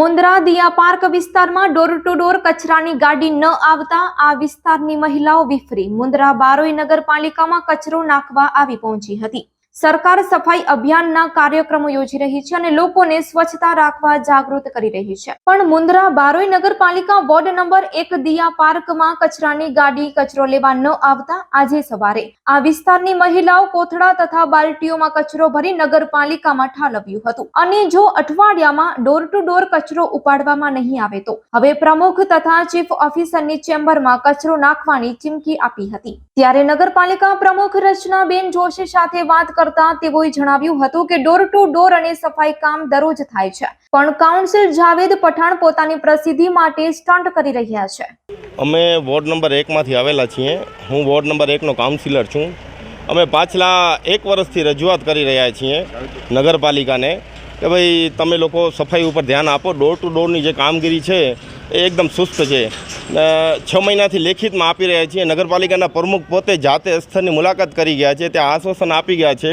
Mundra Diya park વિસ્તારમાં door to door કચરાની ગાડી ન આવતા આ વિસ્તારની મહિલાઓ વિફરી. મુન્દ્રા બારોઈ નગરપાલિકામાં કચરો નાખવા આવી પહોંચી હતી. સરકાર સફાઈ અભિયાનના કાર્યક્રમો યોજી રહી છે અને લોકોને સ્વચ્છતા રાખવા જાગૃત કરી રહી છે. પણ મુન્દ્રા બારોઈ નગરપાલિકા વોર્ડ નંબર એક દિયા પાર્કમાં કચરાની ગાડી કચરો લેવા ન આવતા આજે સવારે. આ વિસ્તારની મહિલાઓ કોથળા તથા બાલટીઓમાં કચરો ભરી નગરપાલિકામાં ઠાલવ્યું હતું. અને જો અઠવાડિયામાં ડોર ટુ ડોર કચરો ઉપાડવામાં નહીં આવે તો. હવે પ્રમુખ તથા ચીફ ઓફિસરની ચેમ્બરમાં કચરો નાખવાની ચીમકી આપી હતી. ત્યારે નગરપાલિકા પ્રમુખ રચનાબેન જોશી સાથે વાત કરતા તેઓએ જણાવ્યું હતું કે ડોર ટુ ડોર અને સફાઈ કામ દરરોજ થાય છે. પણ કાઉન્સિલ જાવેદ પઠાણ પોતાની પ્રસિદ્ધિ માટે સ્ટન્ટ કરી રહ્યા છે. અમે વોર્ડ નંબર એકમાંથી આવેલા છીએ. હું વોર્ડ નંબર એકનો કાઉન્સિલર છું. અમે પાછલા એક વર્ષથી રજૂઆત કરી રહ્યા છીએ નગરપાલિકાને. કે ભાઈ તમે લોકો સફાઈ ઉપર ધ્યાન આપો ડોર ટુ ડોરની જે કામગીરી છે એ એકદમ સુસ્ત છે. છ મહિનાથી લેખિતમાં આપી રહ્યા છીએ, નગરપાલિકાના પ્રમુખ પોતે જાતે સ્થળની મુલાકાત કરી ગયા છે, ત્યાં આશ્વાસન આપી ગયા છે,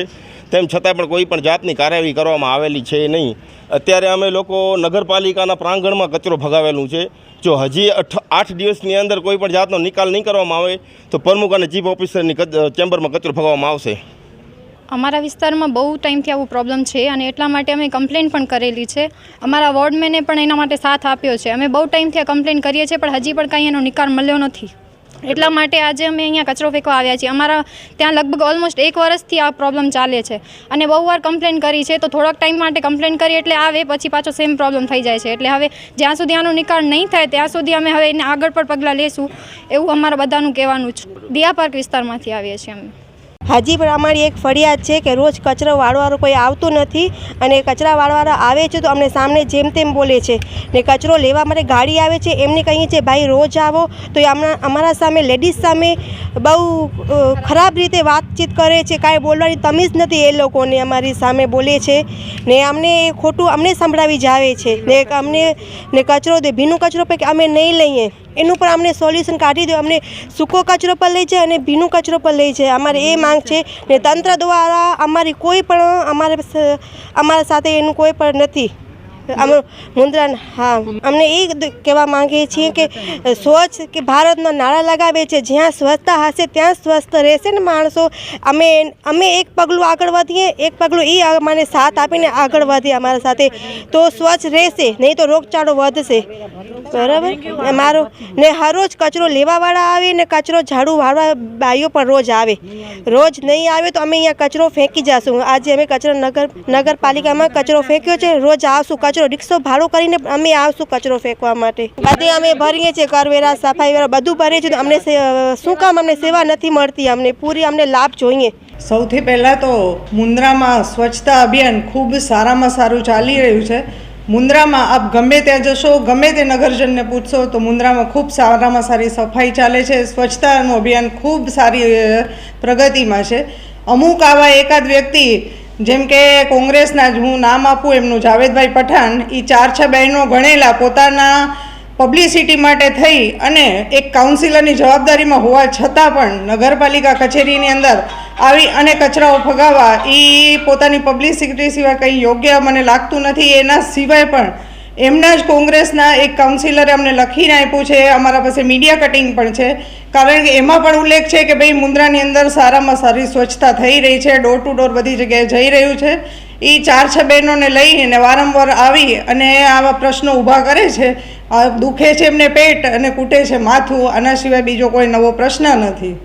તેમ છતાં પણ કોઈ પણ જાતની કાર્યવાહી કરવામાં આવેલી છે નહીં. અત્યારે અમે લોકો નગરપાલિકાના પ્રાંગણમાં કચરો ભગાવેલું છે. જો હજી આઠ દિવસની અંદર કોઈ પણ જાતનો નિકાલ નહીં કરવામાં આવે, તો પ્રમુખ અને ચીફ ઓફિસરની ચેમ્બરમાં કચરો ભગાવવામાં આવશે. અમારા વિસ્તારમાં બહુ ટાઈમથી આવું પ્રોબ્લેમ છે અને એટલા માટે અમે કમ્પ્લેન પણ કરેલી છે. અમારા વોર્ડમેને પણ એના માટે સાથ આપ્યો છે. અમે બહુ ટાઈમથી આ કમ્પ્લેન કરીએ છીએ, પણ હજી પણ કાંઈ એનો નિકાલ મળ્યો નથી. એટલા માટે આજે અમે અહીંયા કચરો ફેંકવા આવ્યા છીએ. અમારા ત્યાં લગભગ ઓલમોસ્ટ એક વર્ષથી આ પ્રોબ્લેમ ચાલે છે. અને બહુ વાર કમ્પ્લેન કરી છે, તો થોડાક ટાઈમ માટે કમ્પ્લેન કરી એટલે આવે, પછી પાછો સેમ પ્રોબ્લેમ થઈ જાય છે. એટલે હવે જ્યાં સુધી આનો નિકાલ નહીં થાય, ત્યાં સુધી અમે હવે એને આગળ પણ પગલાં લેશું એવું અમારા બધાનું કહેવાનું છે. દિયા પાર્ક વિસ્તારમાંથી આવીએ છીએ અમે. હજી પણ અમારી એક ફરિયાદ છે કે રોજ કચરો વાળવાળો કોઈ આવતું નથી અને કચરા વાળવાળા આવે છે તો અમને સામે જેમ તેમ બોલે છે. ને કચરો લેવા માટે ગાડી આવે છે, એમને કહીએ છીએ ભાઈ, રોજ આવો. તો એ અમારા સામે, લેડીઝ સામે બહુ ખરાબ રીતે વાતચીત કરે છે. કાંઈ બોલવાની તમીઝ નથી એ લોકોને અમારી સામે બોલે છે. ને અમને એ ખોટું અમને સંભળાવી જાવે છે. ને અમને, ને કચરો દે, ભીનું કચરો પૈકી અમે નહીં લઈએ. એનું પણ અમને સોલ્યુશન કાઢી દો. અમને સૂકો કચરો પર લઈ જાય અને ભીનું કચરો પર લઈ જાય. અમારે એ માંગ છે ને તંત્ર દ્વારા અમારી કોઈ પણ, અમારે અમારા સાથે એનું કોઈ પણ નથી. અમે મુદ્રા હા. અમને એ કહેવા માંગીએ છીએ કે, સ્વચ્છ, કે ભારતના નાણાં લગાવે છે. જ્યાં સ્વચ્છતા હશે ત્યાં સ્વસ્થ રહેશે ને માણસો. અમે અમે એક પગલું આગળ વધીએ, એક પગલું એ મને સાથ આપીને આગળ વધીએ અમારા સાથે. તો સ્વચ્છ રહેશે, નહીં તો રોગચાળો વધશે. બરાબર? મારો ને હર રોજ કચરો લેવાવાળા આવે ને કચરો ઝાડુ વાળવા બાઈઓ પણ રોજ આવે. રોજ નહીં આવે તો અમે અહીંયા કચરો ફેંકી જશું. આજે અમે કચરો નગર નગરપાલિકામાં કચરો ફેંક્યો છે. રોજ આવશું કચરો. રિક્ષો ભાડો કરીને અમે આવશું કચરો ફેંકવા માટે. બધે અમે ભરીએ છીએ કરવેરા સફાઈ વેરા, બધું ભરીએ છીએ. અમને શું કામ? અમને સેવા નથી મળતી અમને. પૂરી અમને લાભ જોઈએ. સૌથી પહેલાં તો મુન્દ્રામાં સ્વચ્છતા અભિયાન ખૂબ સારામાં સારું ચાલી રહ્યું છે. મુન્દ્રામાં આપ ગમે ત્યાં જશો, ગમે તે નગરજનને પૂછશો, તો મુન્દ્રામાં ખૂબ સારામાં સારી સફાઈ ચાલે છે. સ્વચ્છતાનું અભિયાન ખૂબ સારી પ્રગતિમાં છે. અમુક આવા એકાદ વ્યક્તિ, જેમ કે કોંગ્રેસના જ હું નામ આપું, એમનું જાવેદભાઈ પઠાણ એ ચાર છ બહેનો ગણેલા પોતાના પબ્લિસિટી માટે થઈ અને એક કાઉન્સિલરની જવાબદારીમાં હોવા છતાં પણ નગરપાલિકા કચેરીની અંદર આવી અને કચરાઓ ફગાવવા એ પોતાની પબ્લિસિટી સિવાય કંઈ યોગ્ય મને લાગતું નથી. એના સિવાય પણ એમના જ કોંગ્રેસના એક કાઉન્સિલરે અમને લખીને આપ્યું છે. અમારા પાસે મીડિયા કટિંગ પણ છે. કારણ કે એમાં પણ ઉલ્લેખ છે કે ભાઈ મુન્દ્રાની અંદર સારામાં સારી સ્વચ્છતા થઈ રહી છે. ડોર ટુ ડોર બધી જગ્યાએ જઈ રહ્યું છે. એ ચાર છ બહેનોને લઈને વારંવાર આવી અને આવા પ્રશ્નો ઊભા કરે છે. દુખે છે એમને પેટ અને કૂટે છે માથું, આના સિવાય બીજો કોઈ નવો પ્રશ્ન નથી.